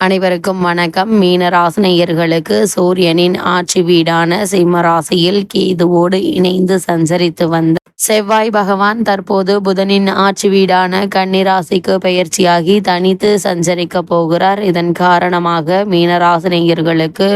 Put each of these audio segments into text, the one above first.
அனைவருக்கும் வணக்கம். மீனராசினியர்களுக்கு சூரியனின் ஆட்சி வீடான சிம்ம ராசியில் கேதுவோடு இணைந்து சஞ்சரித்து வந்த செவ்வாய் பகவான் தற்போது புதனின் ஆட்சி வீடான கன்னிராசிக்கு பயிற்சியாகி தனித்து சஞ்சரிக்க போகிறார். இதன் காரணமாக மீனராசினியர்களுக்கு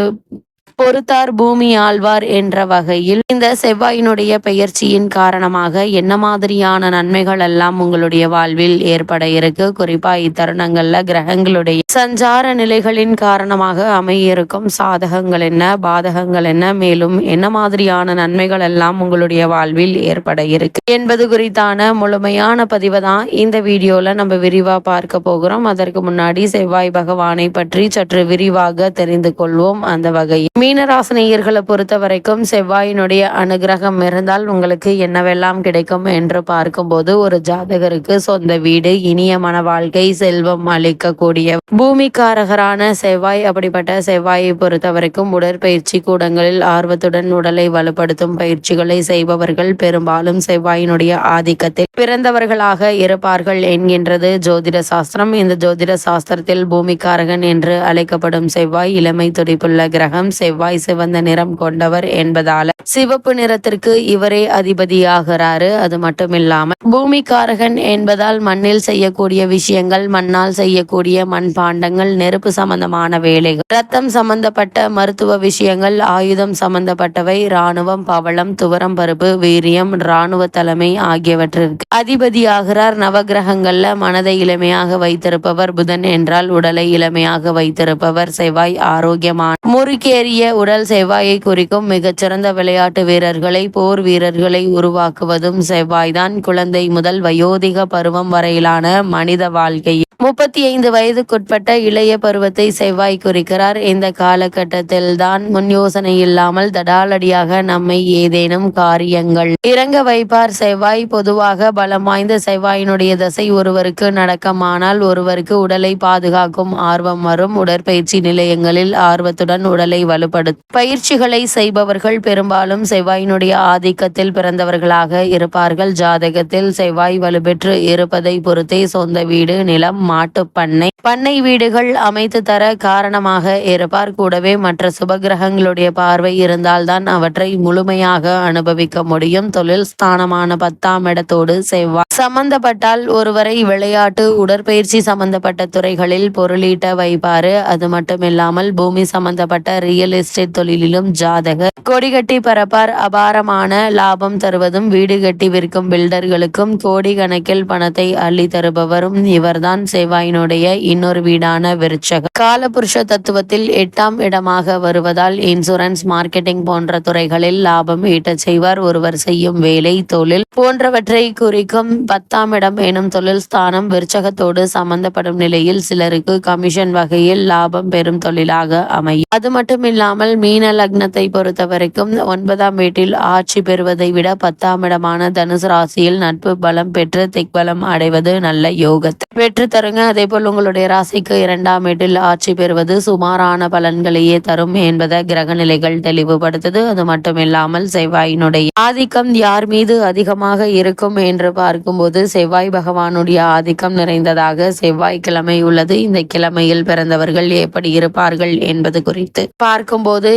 பொறுத்தார் பூமி ஆழ்வார் என்ற வகையில். இந்த செவ்வாயினுடைய பெயர்ச்சியின் காரணமாக என்ன மாதிரியான நன்மைகள் எல்லாம் உங்களுடைய வாழ்வில் ஏற்பட இருக்கு? குறிப்பா இத்தருணங்கள்ல கிரகங்களுடைய சஞ்சார நிலைகளின் காரணமாக அமையிருக்கும் சாதகங்கள் என்ன பாதகங்கள் என்ன மேலும் என்ன மாதிரியான நன்மைகள் எல்லாம் உங்களுடைய வாழ்வில் ஏற்பட இருக்கு என்பது குறித்தான முழுமையான பதிவை தான் இந்த வீடியோல நம்ம விரிவா பார்க்க போகிறோம். அதற்கு முன்னாடி செவ்வாய் பகவானை பற்றி சற்று விரிவாக தெரிந்து கொள்வோம். அந்த வகையில் மீனராசினியர்களை பொறுத்த வரைக்கும் செவ்வாயினுடைய அனுகிரகம் இருந்தால் உங்களுக்கு என்னவெல்லாம் கிடைக்கும் என்று பார்க்கும்போது ஒரு ஜாதகருக்கு சொந்த வீடு இனிய மன வாழ்க்கை செல்வம் அளிக்கக்கூடிய பூமிக்காரகரான செவ்வாய் அப்படிப்பட்ட செவ்வாயை பொறுத்த வரைக்கும் உடற்பயிற்சி கூடங்களில் ஆர்வத்துடன் உடலை வலுப்படுத்தும் பயிற்சிகளை செய்பவர்கள் பெரும்பாலும் செவ்வாயினுடைய ஆதிக்கத்தில் பிறந்தவர்களாக இருப்பார்கள் என்கின்றது ஜோதிட சாஸ்திரம். இந்த ஜோதிட சாஸ்திரத்தில் பூமிக்காரகன் என்று அழைக்கப்படும் செவ்வாய் இளமை துடிப்புள்ள கிரகம். செவ்வாய் செவ்வாய் சிவந்த நிறம் கொண்டவர் என்பதால சிவப்பு நிறத்திற்கு இவரே அதிபதியாகிறாரு. அது மட்டும் இல்லாம பூமிக்காரகன் என்பதால் மண்ணில் செய்யக்கூடிய விஷயங்கள் மண்ணால் செய்யக்கூடிய மண் பாண்டங்கள் நெருப்பு சம்பந்தமான வேலைகள் ரத்தம் சம்பந்தப்பட்ட மருத்துவ விஷயங்கள் ஆயுதம் சம்பந்தப்பட்டவை இராணுவம் பவளம் துவரம் பருப்பு வீரியம் இராணுவ தலைமை ஆகியவற்றிற்கு அதிபதியாகிறார். நவகிரகங்கள்ல மனதை இளமையாக வைத்திருப்பவர் புதன் என்றால் உடலை இளமையாக வைத்திருப்பவர். செவ்வாய் ஆரோக்கியமான முறுக்கேறிய உடல் செவ்வாயை குறிக்கும் மிகச்சிறந்த விளையாட்டு வீரர்களை போர் வீரர்களை உருவாக்குவதும் செவ்வாய்தான் குழந்தை முதல் வயோதிக பருவம் வரையிலான மனித வாழ்க்கையில் முப்பத்தி ஐந்து வயதுக்குட்பட்ட இளைய பருவத்தை செவ்வாய் குறிக்கிறார். இந்த காலகட்டத்தில் தான் முன் யோசனை இல்லாமல் தடாலடியாக நம்மை ஏதேனும் காரியங்கள் இறங்க வைப்பார். செவ்வாய் பொதுவாக பலம் வாய்ந்த செவ்வாயினுடைய தசை ஒருவருக்கு நடக்கமானால் ஒருவருக்கு உடலை பாதுகாக்கும் ஆர்வம் வரும். உடற்பயிற்சி நிலையங்களில் ஆர்வத்துடன் உடலை ஏற்படு பயிற்சிகளை செய்பவர்கள் பெரும்பாலும் செவ்வாயினுடைய ஆதிக்கத்தில் பிறந்தவர்களாக இருப்பார்கள். ஜாதகத்தில் செவ்வாய் வலுப்பெற்று இருப்பதை பொறுத்தே சொந்த வீடு நிலம் மாட்டு பண்ணை பண்ணை வீடுகள் அமைத்து தர காரணமாக இருப்பார். கூடவே மற்ற சுபகிரகங்களுடைய பார்வை இருந்தால்தான் அவற்றை முழுமையாக அனுபவிக்க முடியும். தொழில் ஸ்தானமான பத்தாம் இடத்தோடு செவ்வாய் சம்பந்தப்பட்டால் ஒருவரை விளையாட்டு உடற்பயிற்சி சம்பந்தப்பட்ட துறைகளில் பொருளீட்ட வைப்பாரு. அது மட்டுமில்லாமல் பூமி சம்பந்தப்பட்ட ரியல் எஸ்டேட் தொழிலிலும் ஜாதகர் கொடிகட்டி பரப்பார். அபாரமான லாபம் தருவதும் வீடு கட்டி விற்கும் பில்டர்களுக்கும் கோடி கணக்கில் பணத்தை அள்ளி தருபவரும் இவர்தான் செவ்வாயினுடைய இன்னொரு வீடான விருச்சகம் காலபுருஷ தத்துவத்தில் எட்டாம் இடமாக வருவதால் இன்சூரன்ஸ் மார்க்கெட்டிங் போன்ற துறைகளில் லாபம் ஈட்டச் செய்வார். ஒருவர் செய்யும் வேலை தொழில் போன்றவற்றை குறிக்கும் பத்தாம் இடம் எனும் தொழில் ஸ்தானம் விருச்சகத்தோடு சம்பந்தப்படும் நிலையில் சிலருக்கு கமிஷன் வகையில் லாபம் பெறும் தொழிலாக அமையும். அது மட்டும் இல்லாமல் மீன லக்னத்தை பொறுத்த வரைக்கும் ஒன்பதாம் வீட்டில் ஆட்சி பெறுவதை விட பத்தாம் இடமான தனுசு ராசியில் நட்பு பலம் பெற்று திக்பலம் அடைவது நல்ல யோகத்தை பெற்று தருங்க. அதே போல் உங்களுடைய ராசிக்கு இரண்டாம் வீட்டில் ஆட்சி பெறுவது சுமாரான பலன்களையே தரும் என்பதை கிரக நிலைகள் தெளிவுபடுத்தது. அது மட்டும் இல்லாமல் செவ்வாயினுடைய ஆதிக்கம் யார் மீது அதிகமாக இருக்கும் என்று பார்க்கும்போது செவ்வாய் பகவானுடைய ஆதிக்கம் நிறைந்ததாக செவ்வாய் கிழமை உள்ளது. இந்த கிழமையில் பிறந்தவர்கள் எப்படி இருப்பார்கள் என்பது குறித்து பார்க்கும் பார்க்கும்போது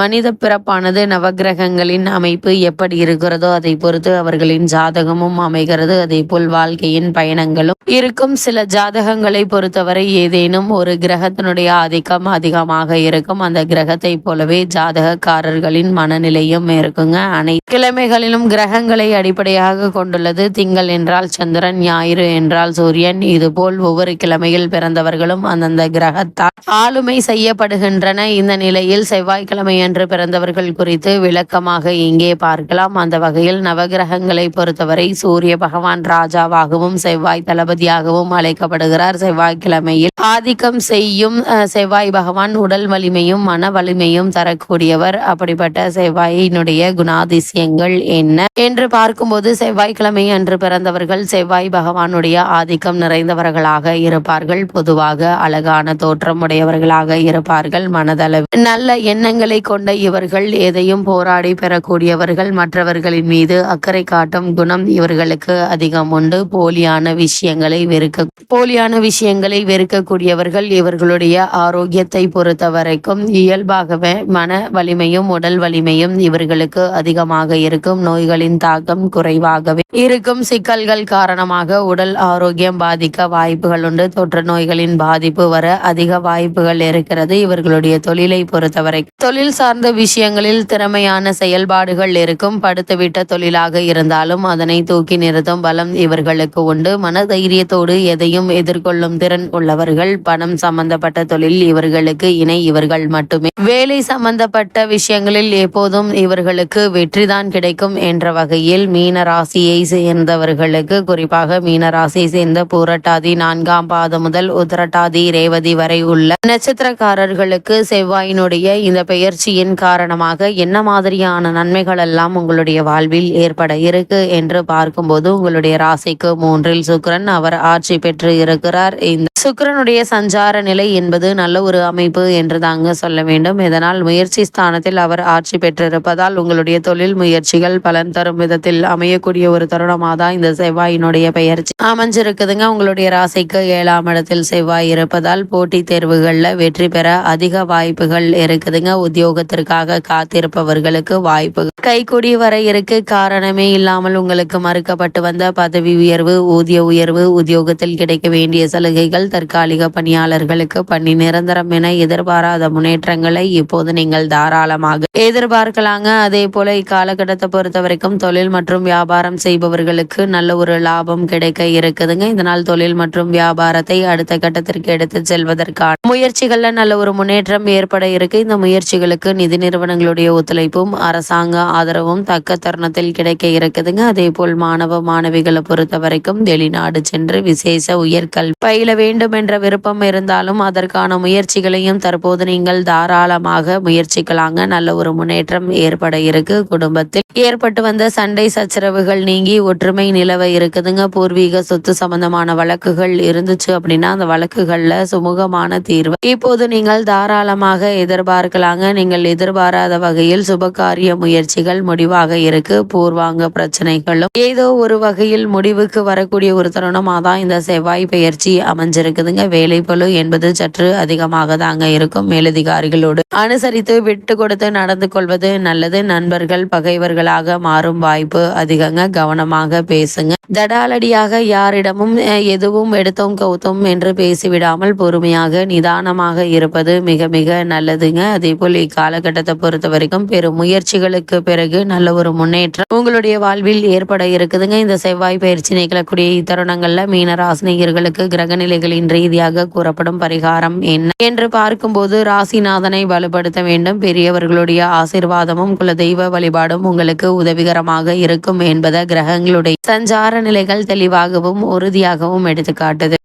மனித பிறப்பானது நவகிரகங்களின் அமைப்பு எப்படி இருக்கிறதோ அதை பொறுத்து அவர்களின் ஜாதகமும் அமைகிறது. அதே போல் வாழ்க்கையின் பயணங்களும் இருக்கும். சில ஜாதகங்களை பொறுத்தவரை ஏதேனும் ஒரு கிரகத்தினுடைய ஆதிக்கம் அதிகமாக இருக்கும். அந்த கிரகத்தை போலவே ஜாதகக்காரர்களின் மனநிலையும் இருக்குங்க. அனைத்து கிழமைகளிலும் கிரகங்களை அடிப்படையாக கொண்டுள்ளது. திங்கள் என்றால் சந்திரன் ஞாயிறு என்றால் சூரியன். இதுபோல் ஒவ்வொரு கிழமையில் பிறந்தவர்களும் அந்தந்த கிரகத்தால் ஆளுமை செய்யப்படுகின்றன. இந்த நிலையில் செவ்வாய்க்கிழமை என்று பிறந்தவர்கள் குறித்து விளக்கமாக இங்கே பார்க்கலாம். அந்த வகையில் நவகிரகங்களை பொறுத்தவரை சூரிய பகவான் ராஜாவாகவும் செவ்வாய் தளபதியாகவும் அழைக்கப்படுகிறார். செவ்வாய்க்கிழமையில் ஆதிக்கம் செய்யும் செவ்வாய் பகவான் உடல் வலிமையும் மன வலிமையும் தரக்கூடியவர். அப்படிப்பட்ட செவ்வாயினுடைய ரகசியங்கள் என்ன என்று பார்க்கும்போது செவ்வாய்க்கிழமை அன்று பிறந்தவர்கள் செவ்வாய் பகவானுடைய ஆதிக்கம் நிறைந்தவர்களாக இருப்பார்கள். பொதுவாக அழகான தோற்றம் உடையவர்களாக இருப்பார்கள். மனதளவு நல்ல எண்ணங்களை கொண்ட இவர்கள் எதையும் போராடி பெறக்கூடியவர்கள் மற்றவர்களின் மீது அக்கறை காட்டும் குணம் இவர்களுக்கு அதிகம் உண்டு. போலியான விஷயங்களை வெறுக்க போலியான விஷயங்களை வெறுக்கக்கூடியவர்கள் இவர்களுடைய ஆரோக்கியத்தை பொறுத்த வரைக்கும் இயல்பாகவே மன வலிமையும் உடல் வலிமையும் இவர்களுக்கு அதிகமாக இருக்கும். நோய்களின் தாக்கம் குறைவாகவே இருக்கும். சிக்கல்கள் காரணமாக உடல் ஆரோக்கியம் பாதிக்க வாய்ப்புகள் உண்டு. தொற்று நோய்களின் பாதிப்பு வர அதிக வாய்ப்புகள் இருக்கிறது. இவர்களுடைய தொழிலை பொறுத்தவரை தொழில் சார்ந்த விஷயங்களில் திறமையான செயல்பாடுகள் இருக்கும். படுத்துவிட்ட தொழிலாக இருந்தாலும் அதனை தூக்கி நிறுத்தும் பலம் இவர்களுக்கு உண்டு. மன தைரியத்தோடு எதையும் எதிர்கொள்ளும் திறன் உள்ளவர்கள் பணம் சம்பந்தப்பட்ட தொழில் இவர்களுக்கு இணை. இவர்கள் மட்டுமே வேலை சம்பந்தப்பட்ட விஷயங்களில் எப்போதும் இவர்களுக்கு வெற்றிதான் கிடைக்கும் என்ற வகையில் மீன ராசியை சேர்ந்தவர்களுக்கு குறிப்பாக மீன ராசியை சேர்ந்த பூரட்டாதி நான்காம் பாதம் முதல் உத்திரட்டாதி ரேவதி வரை உள்ள நட்சத்திரக்காரர்களுக்கு செவ்வாயினுடைய இந்த பெயர்ச்சியின் காரணமாக என்ன மாதிரியான நன்மைகள் எல்லாம் உங்களுடைய வாழ்வில் ஏற்பட இருக்கு என்று பார்க்கும்போது உங்களுடைய ராசிக்கு மூன்றில் சுக்கிரன் அவர் ஆட்சி பெற்று இருக்கிறார். இந்த சுக்கிரனுடைய சஞ்சார நிலை என்பது நல்ல ஒரு அமைப்பு என்று தாங்க சொல்ல வேண்டும். இதனால் முயற்சி ஸ்தானத்தில் அவர் ஆட்சி பெற்றிருப்பதால் உங்களுடைய தொழில் முயற்சிகள் பலன் தரும் விதத்தில் அமையக்கூடிய ஒரு தருணமாக தான் இந்த செவ்வாயினுடைய பெயர்ச்சி. அமைஞ்சிருக்குதுங்க. உங்களுடைய ராசிக்கு ஏழாம் இடத்தில் செவ்வாய் இருப்பதால் போட்டித் தேர்வுகளில் வெற்றி பெற அதிக வாய்ப்புகள் இருக்குதுங்க. உத்தியோகத்திற்காக காத்திருப்பவர்களுக்கு வாய்ப்புகள். கைகூடி வர இருக்கு. காரணமே இல்லாமல் உங்களுக்கு மறுக்கப்பட்டு வந்த பதவி உயர்வு ஊதிய உயர்வு உத்தியோகத்தில் கிடைக்க வேண்டிய சலுகைகள் தற்காலிக பணியாளர்களுக்கு பணி நிரந்தரம் என எதிர்பாராத முன்னேற்றங்களை இப்போது நீங்கள் தாராளமாக எதிர்பார்க்கலாங்க. அதே போல இக்கால காலகட்டத்தை பொறுத்த வரைக்கும் தொழில் மற்றும் வியாபாரம் செய்பவர்களுக்கு நல்ல ஒரு லாபம் கிடைக்க இருக்குதுங்க. இதனால் தொழில் மற்றும் வியாபாரத்தை அடுத்த கட்டத்திற்கு எடுத்து செல்வதற்கான முயற்சிகள்ல நல்ல ஒரு முன்னேற்றம் ஏற்பட இருக்கு. இந்த முயற்சிகளுக்கு நிதி நிறுவனங்களுடைய ஒத்துழைப்பும் அரசாங்க ஆதரவும் தக்க தருணத்தில் கிடைக்க இருக்குதுங்க. அதே போல் மாணவ மாணவிகளை பொறுத்த வரைக்கும் வெளிநாடு சென்று விசேஷ உயர்கல்வி பயில வேண்டும் என்ற விருப்பம் இருந்தாலும் அதற்கான முயற்சிகளையும் தற்போது நீங்கள் தாராளமாக முயற்சிக்கலாங்க. நல்ல ஒரு முன்னேற்றம் ஏற்பட இருக்கு. குடும்பத்தில் ஏற்பட்டு வந்த சண்டை சச்சரவுகள் நீங்கி ஒற்றுமை நிலவ இருக்குதுங்க. பூர்வீக சொத்து சம்பந்தமான வழக்குகள் இருந்துச்சு அப்படின்னா அந்த வழக்குகள்ல சுமூகமான தீர்வு. இப்போது நீங்கள் தாராளமாக எதிர்பார்க்கலாங்க. நீங்கள் எதிர்பாராத வகையில் சுபகாரிய முயற்சிகள் முடிவாக இருக்கு. பூர்வாங்க பிரச்சனைகளும் ஏதோ ஒரு வகையில் முடிவுக்கு வரக்கூடிய ஒரு தருணமா தான் இந்த செவ்வாய் பெயர்ச்சி அமைஞ்சிருக்குதுங்க. வேலை என்பது சற்று அதிகமாக தாங்க இருக்கும். மேலதிகாரிகளோடு அனுசரித்து விட்டு கொடுத்து நடந்து கொள்வது நல்லது. நண்பர்கள் பகை தலைவர்களாக மாறும் வாய்ப்பு அதிகங்க. கவனமாக பேசுங்க. தடாலடியாக யாரிடமும் எதுவும் எடுத்தோம் கவுத்தோம் என்று பேசிவிடாமல் பொறுமையாக நிதானமாக இருப்பது மிக மிக நல்லதுங்க. அதே போல் இக்காலகட்டத்தை பொறுத்த வரைக்கும் பெரும் முயற்சிகளுக்கு பிறகு நல்ல ஒரு முன்னேற்றம் உங்களுடைய வாழ்வில் ஏற்பட இருக்குதுங்க. இந்த செவ்வாய் பயிற்சி நிகழக்கூடிய இத்தருணங்கள்ல மீனராசினியர்களுக்கு கிரகநிலைகளின் ரீதியாக கூறப்படும் பரிகாரம் என்ன என்று பார்க்கும்போது ராசிநாதனை வலுப்படுத்த வேண்டும். பெரியவர்களுடைய ஆசிர்வாதமும் குலதெய்வ வழிபாடும் உங்களுக்கு உதவிகரமாக இருக்கும் என்பதை கிரகங்களுடைய சஞ்சார நிலைகள் தெளிவாகவும் உறுதியாகவும் எடுத்துக்காட்டுது.